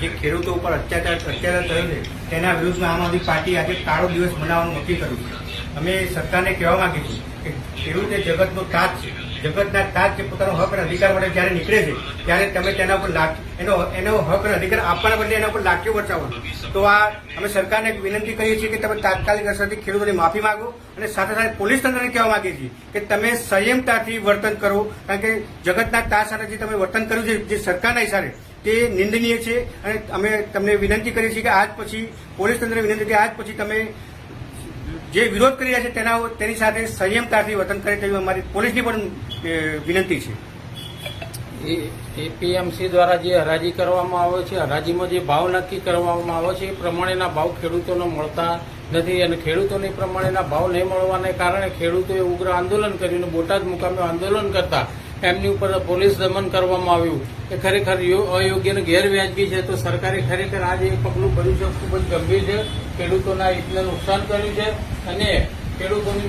જે ખેડૂતો ઉપર અત્યાચાર અત્યાચાર થયો છે, તેના વિરુદ્ધમાં આમ આદમી પાર્ટી આજે કાળો દિવસ મનાવવાનું નક્કી કર્યું છે. અમે સરકારને કહેવા છીએ કે ખેડૂત એ જગતનો તાજ છે. જગતના તાજ જે પોતાનો હક અને અધિકાર માટે જ્યારે નીકળે છે, ત્યારે તમે તેના ઉપર લાખ એનો એનો હક અને અધિકાર આપવાના બદલે એના ઉપર લાખીઓ વરસાવવાનું. તો આ અમે સરકારને વિનંતી કરીએ છીએ કે તમે તાત્કાલિક અસરથી ખેડૂતોની માફી માંગો અને સાથે સાથે પોલીસ તંત્રને કહેવા માંગીએ છીએ કે તમે સંયમતાથી વર્તન કરો. કારણ કે જગતના તાજ સાથે જે તમે વર્તન કર્યું છે, જે સરકારના ઇશારે તે નિંદનીય છે અને અમે તમને વિનંતી કરીએ છીએ કે આજ પછી પોલીસ તંત્રને વિનંતી કે આજ પછી તમે જે વિરોધ કરી રહ્યા છે તેના તેની સાથે સંયમતાથી વર્તન કરે તેવી અમારી પોલીસની પણ વિનંતી છે. એપીએમસી દ્વારા જે હરાજી કરવામાં આવે છે, હરાજીમાં જે ભાવ નક્કી કરવામાં આવે છે, એ પ્રમાણેના ભાવ ખેડૂતોને મળતા નથી અને ખેડૂતોને પ્રમાણેના ભાવ નહીં મળવાને કારણે ખેડૂતોએ ઉગ્ર આંદોલન કર્યું બોટાદ મુકામે આંદોલન કરતા એમની ઉપર પોલીસ દમન કરવામાં આવ્યું. એ ખરેખર અયોગ્ય અને ગેરવ્યાજબી છે. તો સરકારે ખરેખર આજે એ પગલું ભર્યું છે. ખૂબ જ ગંભીર છે. ખેડૂતોના હિતને નુકસાન કર્યું છે. અને ખેડૂતોની